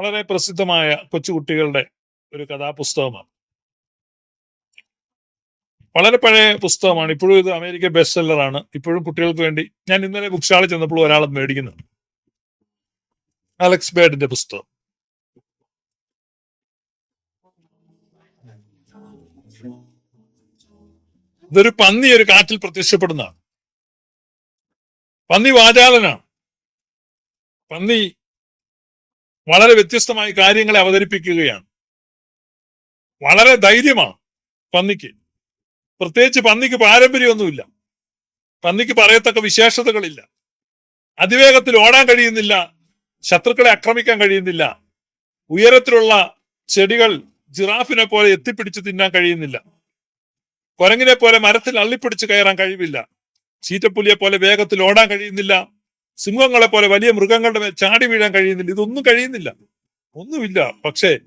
വളരെ പ്രസിദ്ധമായ കൊച്ചുകുട്ടികളുടെ ഒരു കഥാപുസ്തകമാണ്. വളരെ പഴയ പുസ്തകമാണ്. ഇപ്പോഴും ഇത് അമേരിക്ക ബെസ്റ്റ് സെല്ലറാണ് ഇപ്പോഴും കുട്ടികൾക്ക് വേണ്ടി ഞാൻ ഇന്നലെ ബുക്ക് ഷാളിൽ ചെന്നപ്പോൾ ഒരാൾ മേടിക്കുന്നുണ്ട്. അലക്സ് ബേഡിന്റെ പുസ്തകം. ഇതൊരു പന്നി ഒരു കാറ്റിൽ പ്രത്യക്ഷപ്പെടുന്നതാണ്. പന്നി വാചാലനാണ്. പന്നി വളരെ വ്യത്യസ്തമായ കാര്യങ്ങളെ അവതരിപ്പിക്കുകയാണ്. വളരെ ധൈര്യമാണ് പന്നിക്ക്. പ്രത്യേകിച്ച് പന്നിക്ക് പാരമ്പര്യമൊന്നുമില്ല. പന്നിക്ക് പറയത്തക്ക വിശേഷതകളില്ല. അതിവേഗത്തിൽ ഓടാൻ കഴിയുന്നില്ല. ശത്രുക്കളെ ആക്രമിക്കാൻ കഴിയുന്നില്ല. ഉയരത്തിലുള്ള ചെടികൾ ജിറാഫിനെ പോലെ എത്തിപ്പിടിച്ച് തിന്നാൻ കഴിയുന്നില്ല. കൊരങ്ങിനെ പോലെ മരത്തിൽ അള്ളിപ്പിടിച്ച് കയറാൻ കഴിവില്ല. ചീറ്റപ്പുലിയെ പോലെ വേഗത്തിൽ ഓടാൻ കഴിയുന്നില്ല. സിംഹങ്ങളെ പോലെ വലിയ മൃഗങ്ങളുടെ മേൽ ചാടി വീഴാൻ കഴിയുന്നില്ല. ഇതൊന്നും കഴിയുന്നില്ല. ഒന്നുമില്ല. പക്ഷേ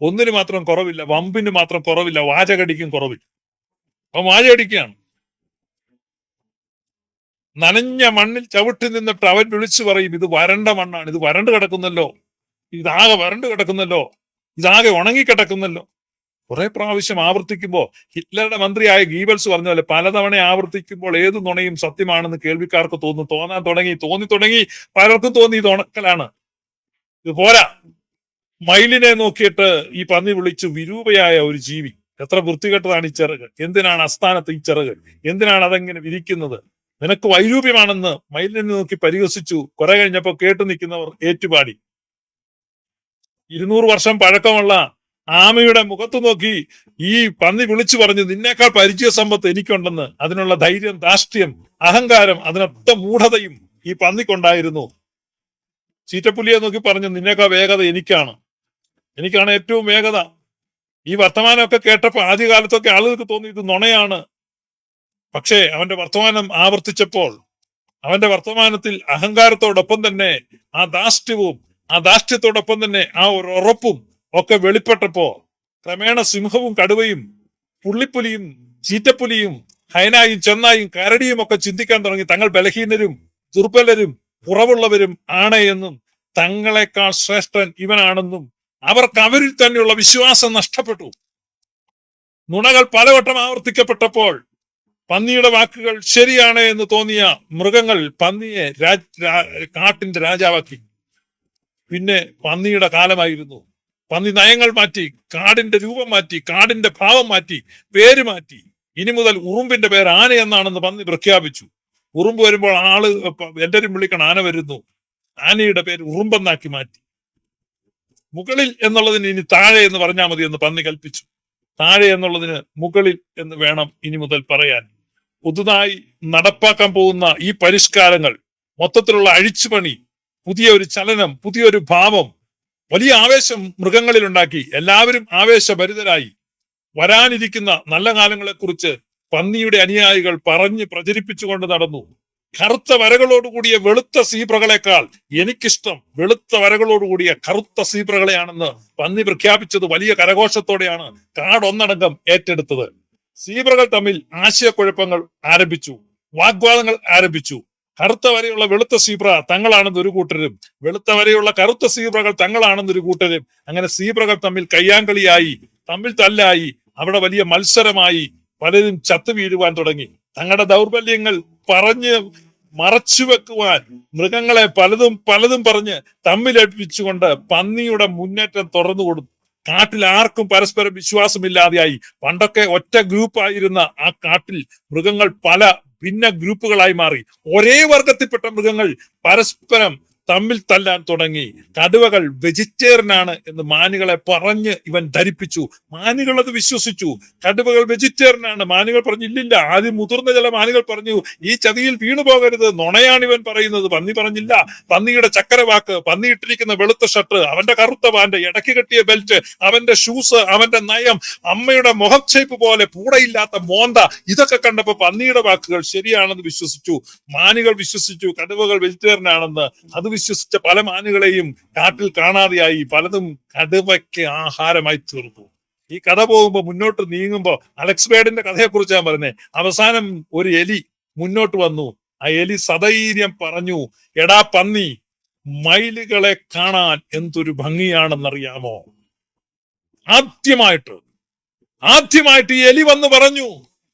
ഒന്നിന് മാത്രം കുറവില്ല. വമ്പിന് മാത്രം കുറവില്ല. വാചകടിക്കും കുറവില്ല. അപ്പൊ വാചകടിക്കുകയാണ്. നനഞ്ഞ മണ്ണിൽ ചവിട്ടി നിന്നിട്ട് അവൻ വിളിച്ചു പറയും ഇത് വരണ്ട മണ്ണാണ്. ഇത് വരണ്ട് കിടക്കുന്നല്ലോ. ഇതാകെ വരണ്ട് കിടക്കുന്നല്ലോ. ഇതാകെ ഉണങ്ങി കിടക്കുന്നല്ലോ. കുറെ പ്രാവശ്യം ആവർത്തിക്കുമ്പോൾ ഹിറ്റ്ലറുടെ മന്ത്രിയായ ഗീബൽസ് പറഞ്ഞ പോലെ പലതവണ ആവർത്തിക്കുമ്പോൾ ഏത് നുണയും സത്യമാണെന്ന് കേൾവിക്കാർക്ക് തോന്നുന്നു തോന്നാൻ തുടങ്ങി തോന്നി തുടങ്ങി പലർക്കും തോന്നി ഇത് ഉണക്കലാണ് ഇത് പോരാ. മയിലിനെ നോക്കിയിട്ട് ഈ പന്നി വിളിച്ച് വിരൂപയായ ഒരു ജീവി. എത്ര വൃത്തികെട്ടതാണ് ഈ ചിറക്. എന്തിനാണ് അസ്ഥാനത്ത് ഈ ചിറക്? എന്തിനാണ് അതെങ്ങനെ വിരിക്കുന്നത്? നിനക്ക് വൈരൂപ്യമാണെന്ന് മയിലിനെ നോക്കി പരിഹസിച്ചു. കുറെ കഴിഞ്ഞപ്പോ കേട്ടു നിൽക്കുന്നവർ ഏറ്റുപാടി. ഇരുന്നൂറ് വർഷം പഴക്കമുള്ള ആമയുടെ മുഖത്ത് നോക്കി ഈ പന്നി വിളിച്ചു പറഞ്ഞു നിന്നേക്കാൾ പരിചയ സമ്പത്ത് എനിക്കുണ്ടെന്ന്. അതിനുള്ള ധൈര്യം ധാഷ്ട്യം അഹങ്കാരം അതിനൊത്ത മൂഢതയും ഈ പന്നിക്കുണ്ടായിരുന്നു. ചീറ്റപ്പുലിയെ നോക്കി പറഞ്ഞു നിന്നേക്കാൾ വേഗത എനിക്കാണ്. എനിക്കാണ് ഏറ്റവും വേഗത. ഈ വർത്തമാനമൊക്കെ കേട്ടപ്പോൾ ആദ്യകാലത്തൊക്കെ ആളുകൾക്ക് തോന്നി ഇത് നുണയാണ്. പക്ഷേ അവന്റെ വർത്തമാനം ആവർത്തിച്ചപ്പോൾ അവന്റെ വർത്തമാനത്തിൽ അഹങ്കാരത്തോടൊപ്പം തന്നെ ആ ധാഷ്ട്യവും ആ ധാഷ്ട്യത്തോടൊപ്പം തന്നെ ആ ഒരു ഉറപ്പും ഒക്കെ വെളിപ്പെട്ടപ്പോ ക്രമേണ സിംഹവും കടുവയും പുള്ളിപ്പുലിയും ചീറ്റപ്പുലിയും ഹൈനായും ചെന്നായും കരടിയും ഒക്കെ ചിന്തിക്കാൻ തുടങ്ങി. തങ്ങൾ ബലഹീനരും ദുർബലരും കുറവുള്ളവരും ആണ് എന്നും തങ്ങളെക്കാൾ ശ്രേഷ്ഠൻ ഇവനാണെന്നും അവർക്ക് അവരിൽ തന്നെയുള്ള വിശ്വാസം നഷ്ടപ്പെട്ടു. നുണകൾ പലവട്ടം ആവർത്തിക്കപ്പെട്ടപ്പോൾ പന്നിയുടെ വാക്കുകൾ ശരിയാണ് എന്ന് തോന്നിയ മൃഗങ്ങൾ പന്നിയെ രാ- കാട്ടിന്റെ രാജാവാക്കി. പിന്നെ പന്നിയുടെ കാലമായിരുന്നു. പന്നി നയങ്ങൾ മാറ്റി കാടിന്റെ രൂപം മാറ്റി കാടിന്റെ ഭാവം മാറ്റി പേര് മാറ്റി. ഇനി മുതൽ ഉറുമ്പിന്റെ പേര് ആന എന്നാണെന്ന് പന്നി പ്രഖ്യാപിച്ചു. ഉറുമ്പ് വരുമ്പോൾ ആൾ എല്ലാരും വിളിക്കണം ആന വരുന്നു. ആനയുടെ പേര് ഉറുമ്പെന്നാക്കി മാറ്റി. മുകളിൽ എന്നുള്ളതിന് ഇനി താഴെ എന്ന് പറഞ്ഞാൽ മതി എന്ന് പന്നി കൽപ്പിച്ചു. താഴെ എന്നുള്ളതിന് മുകളിൽ എന്ന് വേണം ഇനി മുതൽ പറയാൻ. പുതുതായി നടപ്പാക്കാൻ പോകുന്ന ഈ പരിഷ്കാരങ്ങൾ മൊത്തത്തിലുള്ള അഴിച്ചുപണി പുതിയ ഒരു ചലനം പുതിയൊരു ഭാവം വലിയ ആവേശം മൃഗങ്ങളിൽ ഉണ്ടാക്കി എല്ലാവരും ആവേശഭരിതരായി. വരാനിരിക്കുന്ന നല്ല കാലങ്ങളെക്കുറിച്ച് പന്നിയുടെ അനുയായികൾ പറഞ്ഞ് പ്രചരിപ്പിച്ചുകൊണ്ട് നടന്നു. കറുത്ത വരകളോടുകൂടിയ വെളുത്ത സീബ്രകളെക്കാൾ എനിക്കിഷ്ടം വെളുത്ത വരകളോടുകൂടിയ കറുത്ത സീബ്രകളെയാണെന്ന് പന്നി പ്രഖ്യാപിച്ചത് വലിയ കരഘോഷത്തോടെയാണ് കാടൊന്നടങ്കം ഏറ്റെടുത്തത്. സീബ്രകൾ തമ്മിൽ ആശയക്കുഴപ്പങ്ങൾ ആരംഭിച്ചു. വാഗ്വാദങ്ങൾ ആരംഭിച്ചു. കറുത്ത വരെയുള്ള വെളുത്ത സീബ്ര തങ്ങളാണെന്ന് ഒരു കൂട്ടരും. വെളുത്ത വരെയുള്ള കറുത്ത സീബ്രകൾ തങ്ങളാണെന്ന് ഒരു കൂട്ടരും. അങ്ങനെ സീബ്രകൾ തമ്മിൽ കയ്യാങ്കളിയായി തമ്മിൽ തല്ലായി അവിടെ വലിയ മത്സരമായി പലരും ചത്തു വീഴുവാൻ തുടങ്ങി. തങ്ങളുടെ ദൗർബല്യങ്ങൾ പറഞ്ഞ് മറച്ചു വെക്കുവാൻ മൃഗങ്ങളെ പലതും പലതും പറഞ്ഞ് തമ്മിലടിപ്പിച്ചുകൊണ്ട് പന്നിയുടെ മുന്നേറ്റം തുറന്നു കൊടുത്തു. കാട്ടിൽ ആർക്കും പരസ്പരം വിശ്വാസമില്ലാതെയായി. പണ്ടൊക്കെ ഒറ്റ ഗ്രൂപ്പായിരുന്ന ആ കാട്ടിൽ മൃഗങ്ങൾ പല ഭിന്ന ഗ്രൂപ്പുകളായി മാറി. ഒരേ വർഗത്തിൽപ്പെട്ട മൃഗങ്ങൾ പരസ്പരം തമ്മിൽ തല്ലാൻ തുടങ്ങി. കടുവകൾ വെജിറ്റേറിയനാണ് എന്ന് മാനുകളെ പറഞ്ഞ് ഇവൻ ധരിപ്പിച്ചു. മാനുകൾ അത് വിശ്വസിച്ചു. കടുവകൾ വെജിറ്റേറിയനാണ്. മാനുകൾ പറഞ്ഞു ഇല്ലില്ല ആദ്യം മുതിർന്ന ചില മാനുകൾ പറഞ്ഞു ഈ ചതിയിൽ വീണു പോകരുത് നുണയാണ് ഇവൻ പറയുന്നത്. പന്നി പറഞ്ഞില്ല. പന്നിയുടെ ചക്കരവാക്ക് പന്നി ഇട്ടിരിക്കുന്ന വെളുത്ത ഷർട്ട് അവന്റെ കറുത്ത പാന്റ് ഇടയ്ക്ക് കെട്ടിയ ബെൽറ്റ് അവന്റെ ഷൂസ് അവന്റെ നയം അമ്മയുടെ മുഖം ഷേപ്പ് പോലെ പൂടയില്ലാത്ത മോന്ത. ഇതൊക്കെ കണ്ടപ്പോ പന്നിയുടെ വാക്കുകൾ ശരിയാണെന്ന് വിശ്വസിച്ചു. മാനുകൾ വിശ്വസിച്ചു കടുവകൾ വെജിറ്റേറിയൻ ആണെന്ന് അത് വിശ്വസിച്ച പല മാനുകളെയും കാട്ടിൽ കാണാതെയായി പലതും കടുവയ്ക്ക് ആഹാരമായി തീർന്നു ഈ കഥ പോകുമ്പോ മുന്നോട്ട് നീങ്ങുമ്പോൾ അലക്സ് ബേഡിന്റെ കഥയെ കുറിച്ച് ഞാൻ പറഞ്ഞേ. അവസാനം ഒരു എലി മുന്നോട്ട് വന്നു. ആ എലി സധൈര്യം പറഞ്ഞു എടാ പന്നി മയിലുകളെ കാണാൻ എന്തൊരു ഭംഗിയാണെന്നറിയാമോ? ആദ്യമായിട്ട് ആദ്യമായിട്ട് ഈ എലി വന്ന് പറഞ്ഞു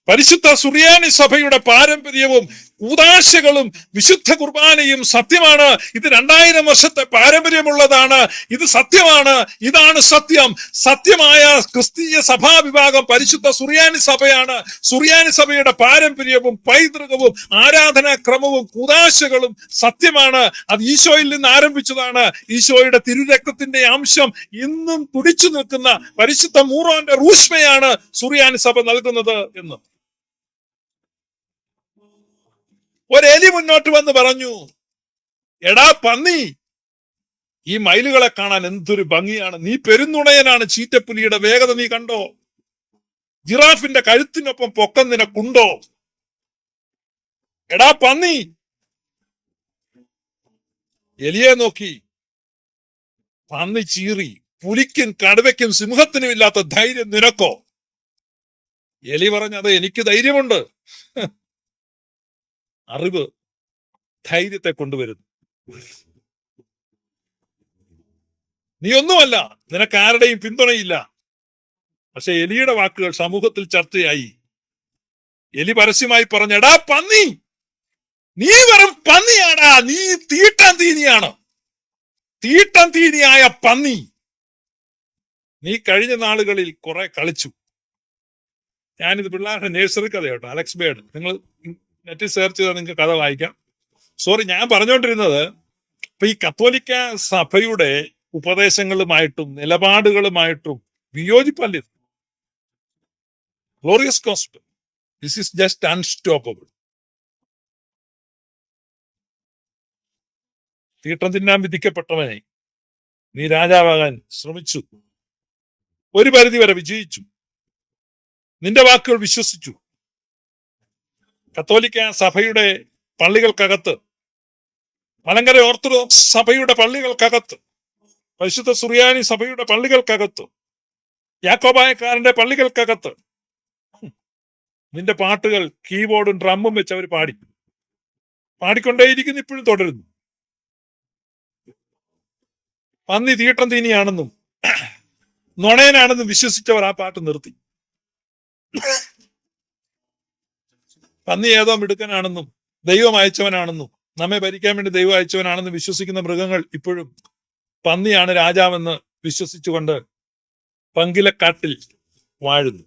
പരിശുദ്ധ സുറിയാനി സഭയുടെ പാരമ്പര്യവും കൂതാശകളും വിശുദ്ധ കുർബാനയും സത്യമാണ്. ഇത് രണ്ടായിരം വർഷത്തെ പാരമ്പര്യമുള്ളതാണ്. ഇത് സത്യമാണ്. ഇതാണ് സത്യം. സത്യമായ ക്രിസ്തീയ സഭാ വിഭാഗം പരിശുദ്ധ സുറിയാനി സഭയാണ്. സുറിയാനി സഭയുടെ പാരമ്പര്യവും പൈതൃകവും ആരാധനാക്രമവും കൂതാശകളും സത്യമാണ്. അത് ഈശോയിൽ നിന്ന് ആരംഭിച്ചതാണ്. ഈശോയുടെ തിരുരക്തത്തിന്റെ അംശം ഇന്നും തുടിച്ചു നിൽക്കുന്ന പരിശുദ്ധ മൂറോന്റെ റൂഷ്മയാണ് സുറിയാനി സഭ നൽകുന്നത് എന്ന്. ഒരെലി മുന്നോട്ട് വന്ന് പറഞ്ഞു എടാ പന്നി ഈ മയിലുകളെ കാണാൻ എന്തൊരു ഭംഗിയാണ്. നീ പെരുന്നുണയനാണ് ചീറ്റപ്പുലിയുടെ വേഗത നീ കണ്ടോ? ജിറാഫിന്റെ കഴുത്തിനൊപ്പം പൊക്കം നിനക്കുണ്ടോ? എടാ പന്നി എലിയെ നോക്കി. പന്നി ചീറി പുലിക്കും കടുവയ്ക്കും സിംഹത്തിനും ഇല്ലാത്ത ധൈര്യം നിനക്കോ? എലി പറഞ്ഞത് എനിക്ക് ധൈര്യമുണ്ട്. അറിവ് ധൈര്യത്തെ കൊണ്ടുവരുന്നു. നീ ഒന്നുമല്ല നിനക്ക് ആരുടെയും പിന്തുണയില്ല. പക്ഷെ എലിയുടെ വാക്കുകൾ സമൂഹത്തിൽ ചർച്ചയായി. എലി പരസ്യമായി പറഞ്ഞടാ പന്നി! നീ വെറും പന്നിയാടാ! നീ തീട്ടം തീനിയാണ്. തീട്ടം തീനിയായ പന്നി. നീ കഴിഞ്ഞ നാളുകളിൽ കുറെ കളിച്ചു. ഞാനിത് പിള്ളേരുടെ നേഴ്സറി കഥ കേട്ടോ അലക്സ് ബേഡ് നിങ്ങൾ നെറ്റിൽ സെർച്ച് ചെയ്താൽ നിങ്ങൾക്ക് കഥ വായിക്കാം. സോറി ഞാൻ പറഞ്ഞുകൊണ്ടിരുന്നത് ഇപ്പൊ ഈ കത്തോലിക്ക സഭയുടെ ഉപദേശങ്ങളുമായിട്ടും നിലപാടുകളുമായിട്ടും വിയോജിപ്പല്ല? Glorious cost this is just unstoppable തീട്ടം തിന്നാൻ വിധിക്കപ്പെട്ടവനെ നീ രാജാവാകാൻ ശ്രമിച്ചു. ഒരു പരിധി വരെ വിജയിച്ചു. നിന്റെ വാക്കുകൾ വിശ്വസിച്ചു. കത്തോലിക്ക സഭയുടെ പള്ളികൾക്കകത്ത് മലങ്കര ഓർത്തഡോക്സ് സഭയുടെ പള്ളികൾക്കകത്ത് പരിശുദ്ധ സുറിയാനി സഭയുടെ പള്ളികൾക്കകത്ത് യാക്കോബായക്കാരന്റെ പള്ളികൾക്കകത്ത്. നിന്റെ പാട്ടുകൾ കീബോർഡും ഡ്രമ്മും വെച്ച് അവർ പാടി. പാടിക്കൊണ്ടേയിരിക്കുന്നു ഇപ്പോഴും തുടരുന്നു. പന്നി തീട്ടം തീനിയാണെന്നും നുണയനാണെന്നും വിശ്വസിച്ചവർ ആ പാട്ട് നിർത്തി. പന്നി ഏതോ മിടുക്കനാണെന്നും ദൈവം അയച്ചവനാണെന്നും നമ്മെ ഭരിക്കാൻ വേണ്ടി ദൈവം അയച്ചവനാണെന്ന് വിശ്വസിക്കുന്ന മൃഗങ്ങൾ ഇപ്പോഴും പന്നിയാണ് രാജാവെന്ന് വിശ്വസിച്ചുകൊണ്ട് പങ്കിലക്കാട്ടിൽ വാഴുന്നു.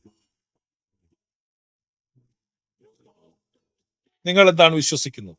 നിങ്ങൾ എന്താണ് വിശ്വസിക്കുന്നത്?